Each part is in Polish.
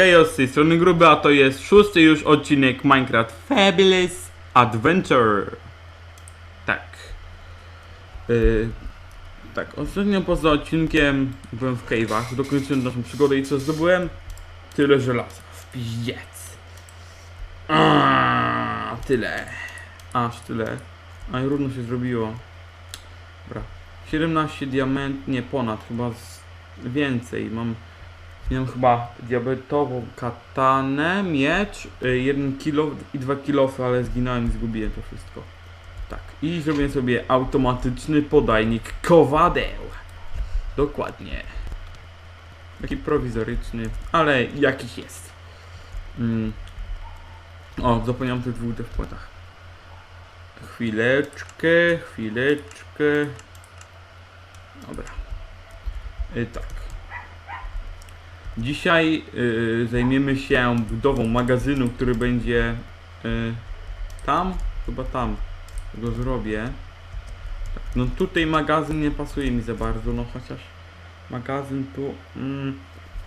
Chaos, z tej strony Gruby, a to jest szósty już odcinek Minecraft Fabulous Adventure. Tak. Yy, tak, ostatnio poza odcinkiem byłem w cave'ach, dokończyłem naszą przygodę i co zdobyłem? Tyle żelaza. W pizdziec. Aaaa, tyle. Aż tyle. A i równo się zrobiło. Dobra. 17 diament, nie ponad, chyba więcej. Mam, miałem chyba diabełtową katanę, miecz, 1 kilo i 2 kilofy, ale zginąłem i zgubiłem to wszystko. Tak. I zrobię sobie automatyczny podajnik kowadeł. Dokładnie. Taki prowizoryczny, ale jakiś jest. Mm. O, zapomniałem tych dwóch płatach. Chwileczkę, chwileczkę. Dobra. Y, tak. Dzisiaj y, zajmiemy się budową magazynu, który będzie y, tam, chyba tam. Go zrobię. Tak, no tutaj magazyn nie pasuje mi za bardzo, no chociaż magazyn tu. Mm,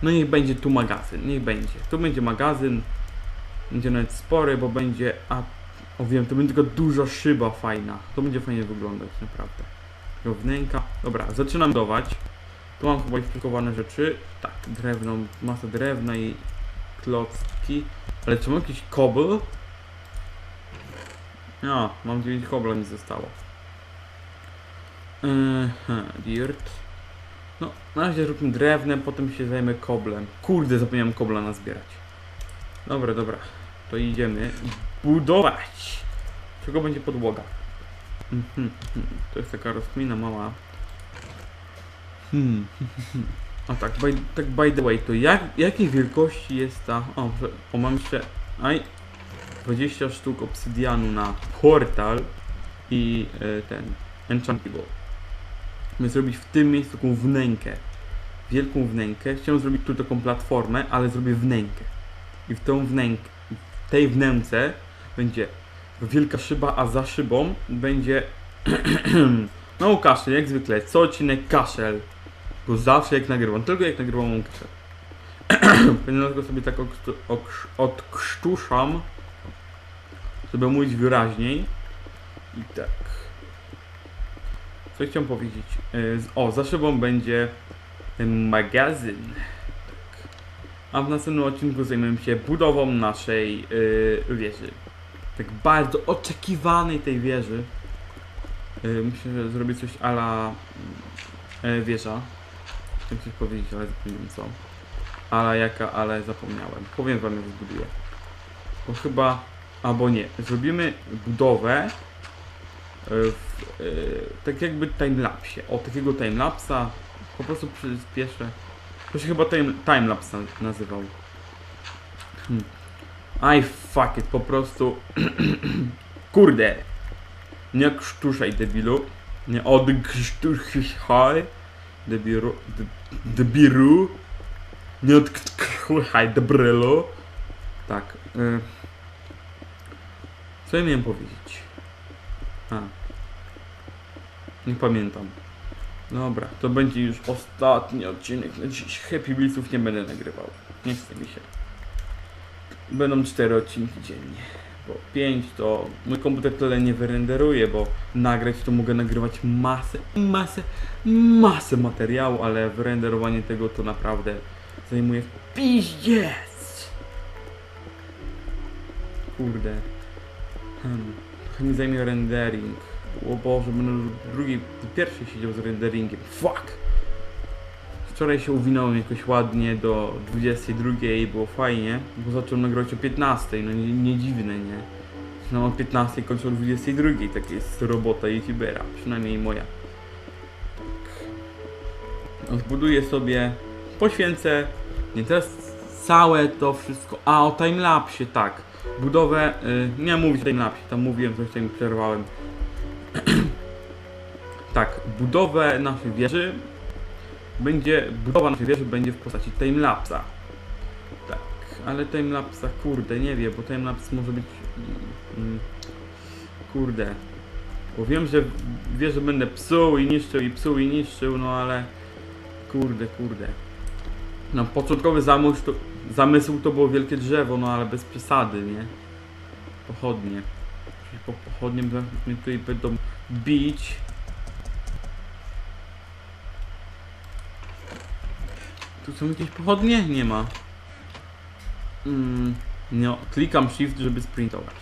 no niech będzie tu magazyn, niech będzie. Tu będzie magazyn. Będzie nawet spory, bo będzie. A o wiem, to będzie tylko duża szyba fajna. To będzie fajnie wyglądać, naprawdę. Wnęka. Dobra, zaczynam budować. Tu mam przykowane rzeczy. Tak, drewno, masa drewna i klocki. Ale czy mam jakiś kobyl? No, mam 9 kobla, mi zostało. Yy, dirt. No, na razie zróbmy drewnem, potem się zajmę koblem. Kurde, zapomniałem kobla nazbierać. Dobra, dobra. To idziemy budować. Czego będzie podłoga? Mhm, mhm. To jest taka rozkmina mała. Hmm. A tak, by, tak by the way, to jak, jakiej wielkości jest ta... O, o mam jeszcze... Aj, 20 sztuk obsydianu na portal i e, ten enchantable. Chcemy zrobić w tym miejscu taką wnękę. Wielką wnękę. Chciałem zrobić tu taką platformę, ale zrobię wnękę. I w tą wnękę, w tej wnęce będzie wielka szyba, a za szybą będzie no kaszel, jak zwykle, co odcinek kaszel. Bo zawsze jak nagrywam, tylko jak nagrywam mam kaszel. Dlatego sobie tak odkrztuszam, żeby mówić wyraźniej. I tak. Co chciałem powiedzieć? E, O, za szybą będzie magazyn. Tak. A w następnym odcinku zajmiemy się budową naszej yy, wieży. Tak bardzo oczekiwanej tej wieży. Yy, myślę, że zrobię coś ala yy, wieża. Chciałem coś powiedzieć, ale zapomniałem co. Ala jaka, ale zapomniałem. Powiem wam jak zbuduję. Bo chyba, albo nie. Zrobimy budowę yy, w, yy, tak jakby timelapsie. O takiego timelapsa. Po prostu przyspieszę. To się chyba time, timelapse na- nazywał. Hmm. Aj fuck it, po prostu. Kurde. Nie krztuszaj debilu. Nie odkrztuszaj debilu. de- Debilu. Nie odkrztuszaj debrylu. Tak. Y. Co ja miałem powiedzieć? A. Nie pamiętam. Dobra, to będzie już ostatni odcinek na dziś. Happy Wheelsów nie będę nagrywał. Nie chce mi się. Będą cztery odcinki dziennie. Bo pięć to mój komputer tyle nie wyrenderuje, bo nagrać to mogę nagrywać masę, masę, masę materiału, ale wyrenderowanie tego to naprawdę zajmuje piździec. Kurde. Hmm. Mi zajmie rendering. O Boże, będę drugi, pierwszy siedział z renderingiem. Fuck! Wczoraj się uwinąłem jakoś ładnie do 22 i było fajnie, bo zacząłem nagrywać o 15, no nie, nie dziwne, nie? No o 15 kończę o 22, tak jest robota youtubera, przynajmniej moja. Tak. Zbuduję sobie, poświęcę, nie teraz całe to wszystko, a o timelapsie, tak. Budowę, y, nie mówić o timelapsie, tam mówiłem, coś tam przerwałem. tak, budowę naszej wieży będzie, budowa naszej wieży będzie w postaci timelapsa. Tak, ale timelapsa, kurde, nie wiem, bo timelapse może być, mm, kurde, bo wiem, że wieżę będę psuł i niszczył i psuł i niszczył, no ale, kurde, kurde. No, początkowy zamysł to, zamysł to było wielkie drzewo, no ale bez przesady, nie? Pochodnie. Po pochodnie mnie tutaj będą bić. Tu są jakieś pochodnie? Nie ma. Mm, no, klikam shift, żeby sprintować.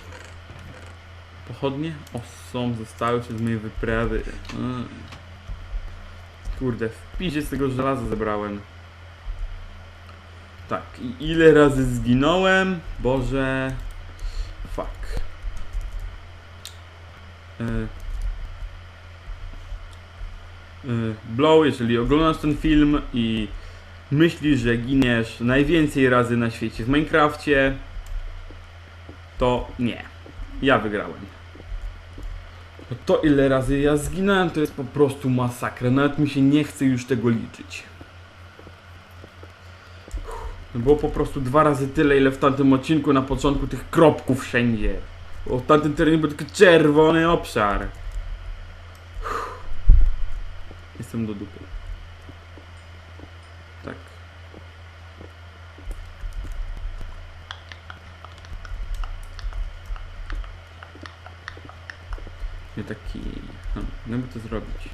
Pochodnie? O, są, zostały się z mojej wyprawy. Mm. Kurde, w pisie z tego żelaza zebrałem. Tak, i ile razy zginąłem? Boże... Fuck. Y... Y, Blow, jeżeli oglądasz ten film i myślisz, że giniesz najwięcej razy na świecie w Minecrafcie, to nie. Ja wygrałem. No To ile razy ja zginąłem, to jest po prostu masakra. Nawet mi się nie chce już tego liczyć. No Było po prostu dwa razy tyle, ile w tamtym odcinku na początku tych kropków wszędzie. Bo w tamtym terenie był tylko czerwony obszar. Jestem do dupy. Tak. Taki... Hmm, jakby to zrobić?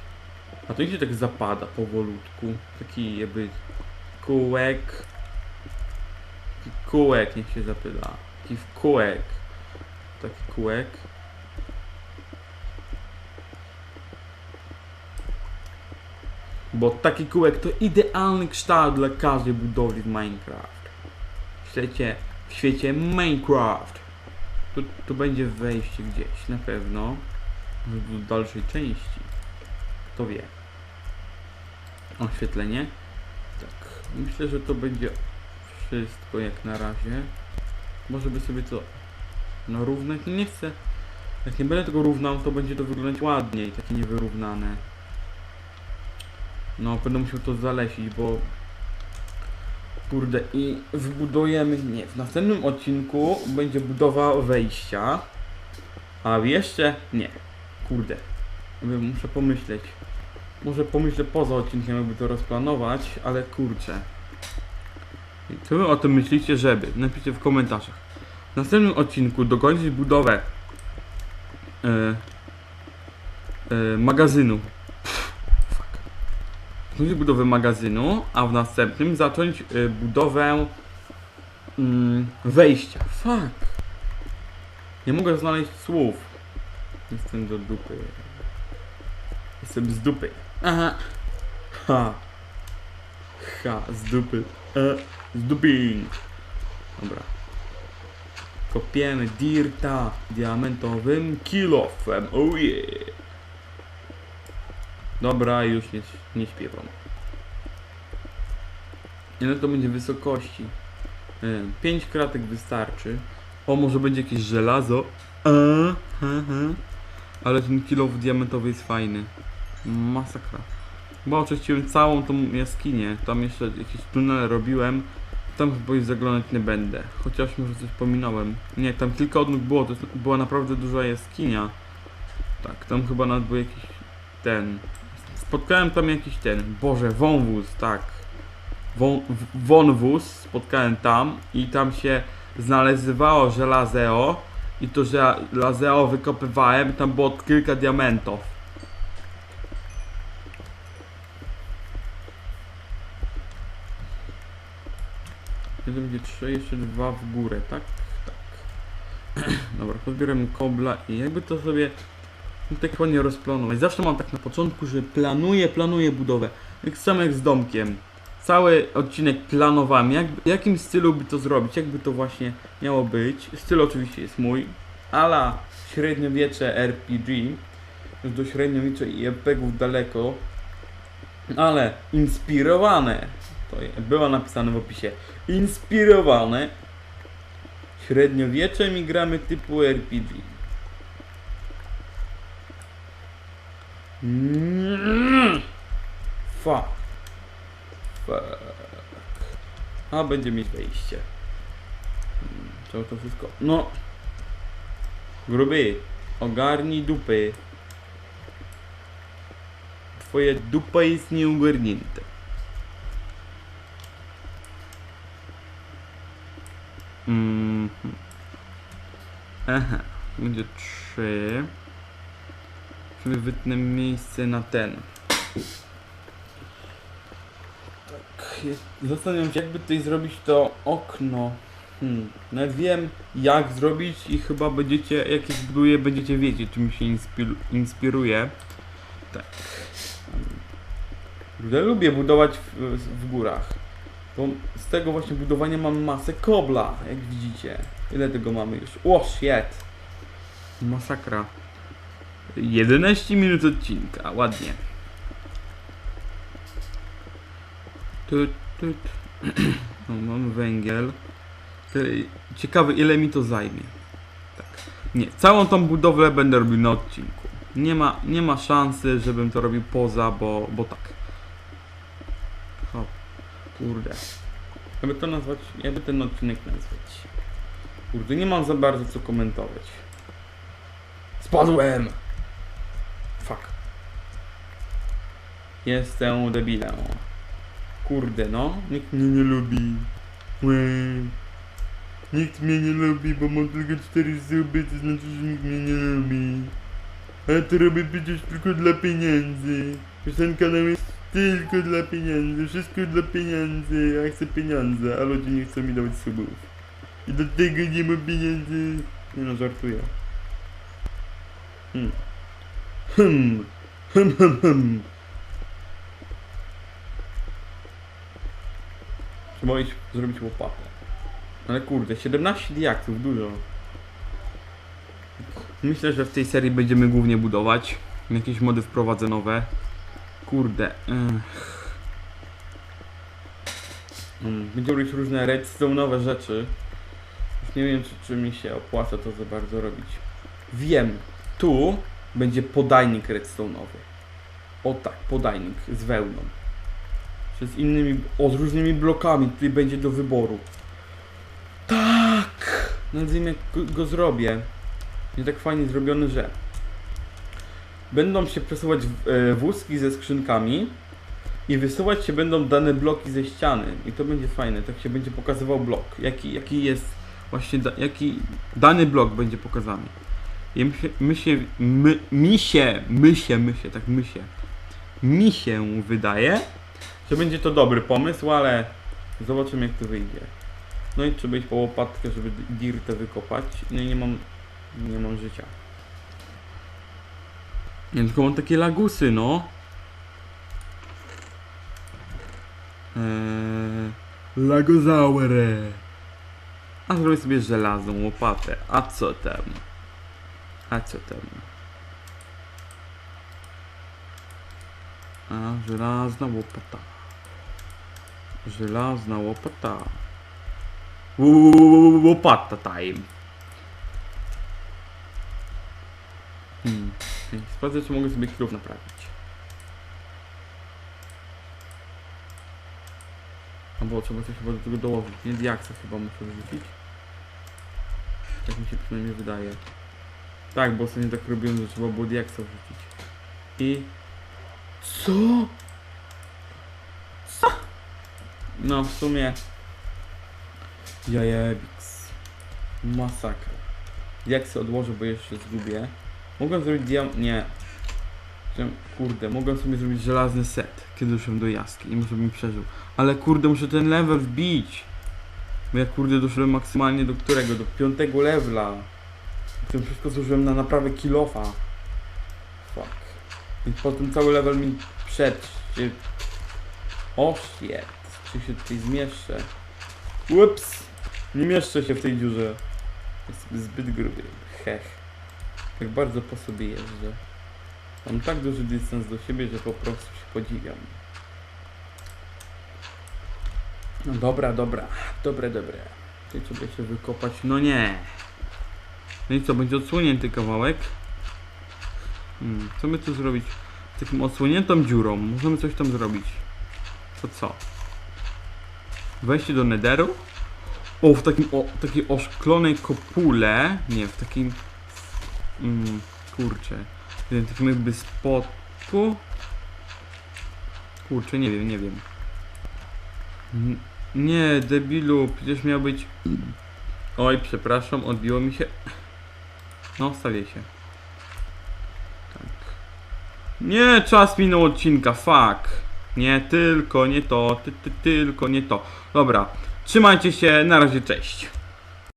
A to idzie tak zapada powolutku. Taki jakby kółek. Taki kółek niech się zapyta. Taki w kółek. Taki kółek. Bo taki kółek to idealny kształt dla każdej budowli w Minecraft. W świecie, w świecie Minecraft. Tu, tu będzie wejście gdzieś, na pewno. Do dalszej części. Kto wie. Oświetlenie. Tak. Myślę, że to będzie wszystko jak na razie. Może by sobie to no równać. No nie chcę. Jak nie będę tego równał, to będzie to wyglądać ładniej, takie niewyrównane. No, będę musiał to zalesić, bo kurde i wybudujemy, nie, w następnym odcinku będzie budowa wejścia, a jeszcze nie, kurde, Mówię, muszę pomyśleć. Może pomyślę poza odcinkiem, jakby to rozplanować, ale kurczę. Co wy o tym myślicie, żeby? Napiszcie w komentarzach. W następnym odcinku dokończyć budowę e, e, magazynu. Pff, fuck. Dokończyć budowę magazynu, a w następnym zacząć e, budowę mm, wejścia. Fuck. Nie mogę znaleźć słów. Jestem do dupy. Jestem z dupy. Aha. Ha. Ha, z dupy. E, z dupy. Dobra. Kopiemy dirta diamentowym kilofem. Oh yeah. Dobra, już nie, nie śpiewam. Ile to będzie wysokości? 5 kratek wystarczy. O, może będzie jakieś żelazo. A, ha, ha. Ale ten kilof diamentowy jest fajny. Masakra. Bo oczyściłem całą tą jaskinię. Tam jeszcze jakieś tunele robiłem. Tam chyba już zaglądać nie będę. Chociaż może coś pominąłem. Nie, tam kilka odnóg było. To była naprawdę duża jaskinia. Tak, tam chyba nawet był jakiś ten. Spotkałem tam jakiś ten. Boże, wąwóz, tak. Wą, wąwóz spotkałem tam i tam się znalezywało żelazeo. I to żelazeo wykopywałem. Tam było kilka diamentów. Jeden będzie trzy, jeszcze dwa w górę, tak? Tak. Dobra, pozbieram kobla i jakby to sobie tak ładnie rozplanować. Zawsze mam tak na początku, że planuję, planuję budowę. Tak samo jak z domkiem. Cały odcinek planowałem, jak, w jakim stylu by to zrobić, jakby to właśnie miało być. Styl oczywiście jest mój, ala średniowiecze RPG. Już do średniowiecza i RPGów daleko. Ale inspirowane, to było napisane w opisie, inspirowane średniowieczem i gramy typu RPG. Mm. Fuck. A będzie mieć wejście. Mm, Co to wszystko? No. Gruby. Ogarnij dupy. Twoja dupa jest nieogarnięta. Mhm. Aha, będzie trzy. Sobie wytnę miejsce na ten. Zastanawiam się, jakby tutaj zrobić to okno. Hmm. Nawet wiem, jak zrobić i chyba będziecie, jak je zbuduję, będziecie wiedzieć, czym się inspir inspiruje. Tak. Ja lubię budować w, w górach. Bo z tego właśnie budowania mam masę kobla, jak widzicie. Ile tego mamy już? O, shit! Masakra. 11 minut odcinka, ładnie. Tut, tut. No, mam węgiel. Ciekawe ile mi to zajmie. Tak. Nie, całą tą budowlę będę robił na odcinku. Nie ma, nie ma szansy, żebym to robił poza, bo, bo tak. Hop. Kurde. Jakby to nazwać, jakby ten odcinek nazwać. Kurde, nie mam za bardzo co komentować. Spadłem! Fuck. Jestem debilem. Kurde no, nikt mnie nie lubi. Łe. Nikt mnie nie lubi, bo mam tylko cztery zuby, to znaczy, że nikt mnie nie lubi. A to robię przecież tylko dla pieniędzy. Ten kanał jest tylko dla pieniędzy, wszystko dla pieniędzy. Ja chcę pieniądze, a ludzie nie chcą mi dawać subów. I do tego nie ma pieniędzy. Nie no, żartuję. Hmm. Hmm. Hmm, hmm, hmm. Trzeba iść zrobić łopatę. Ale kurde, 17 diaktów, dużo. Myślę, że w tej serii będziemy głównie budować. Jakieś mody wprowadzę nowe. Kurde. Ech. Mm, Będziemy robić różne redstone'owe rzeczy. Już nie wiem, czy, czy mi się opłaca to za bardzo robić. Wiem, tu będzie podajnik redstone'owy. O tak, podajnik z wełną. Z innymi, o z różnymi blokami, tutaj będzie do wyboru. Tak! Jak go, go zrobię. Będzie tak fajnie zrobiony, że będą się przesuwać e, wózki ze skrzynkami i wysuwać się będą dane bloki ze ściany i to będzie fajne, tak się będzie pokazywał blok, jaki, jaki jest właśnie, da, jaki dany blok będzie pokazany. I mi się, my się, my, mi się, my się, my się, tak my się, mi się wydaje, że będzie to dobry pomysł, ale zobaczymy jak to wyjdzie. No i trzeba iść po łopatkę, żeby dirtę wykopać. No i nie mam, nie mam życia. Nie, tylko mam takie lagusy, no. Eee, Lagozaure. A zrobię sobie żelazną łopatę. A co tam? A co tam? A, żelazna łopata. Żelazna łopata. Ł- Łopata time. Hmm. Sprawdzę, czy mogę sobie krów naprawić. Albo trzeba coś chyba do tego dołożyć. Nie diaksa chyba muszę wrzucić. Tak mi się przynajmniej wydaje. Tak, bo ostatnio tak robiłem, że trzeba było diaksa wrzucić. I... Co? No, w sumie... Jajebiks. Masakra. Jak se odłożę, bo jeszcze zgubię. Mogłem zrobić diam... Nie. Kurde, mogłem sobie zrobić żelazny set, kiedy doszedłem do jaski i bym przeżył. Ale kurde, muszę ten level wbić. Bo ja kurde doszedłem maksymalnie do którego? Do piątego levela. Tym wszystko zużyłem na naprawę kilofa. Fuck. I potem cały level mi przed. Się... O shit. Czy się tutaj zmieszczę? Ups. Nie mieszczę się w tej dziurze. Jest zbyt gruby. Hech. Tak bardzo po sobie jeżdżę. Mam tak duży dystans do siebie, że po prostu się podziwiam. No dobra, dobra. Dobre, dobre. Tutaj trzeba się wykopać. No nie. No i co, będzie odsłonięty kawałek? Hmm, co by tu zrobić? Z takim odsłoniętą dziurą. Możemy coś tam zrobić. To co? Wejście do nederu? O, w takim, o, takiej oszklonej kopule. Nie, w takim... Mm, kurczę. W takim jakby spotku. Kurczę, nie wiem, nie wiem. N- Nie, debilu, przecież miał być Oj, przepraszam, odbiło mi się. No, stawię się. Tak. Nie, czas minął odcinka, fuck. Nie, tylko nie to, ty, ty, tylko nie to. Dobra, trzymajcie się, na razie, cześć.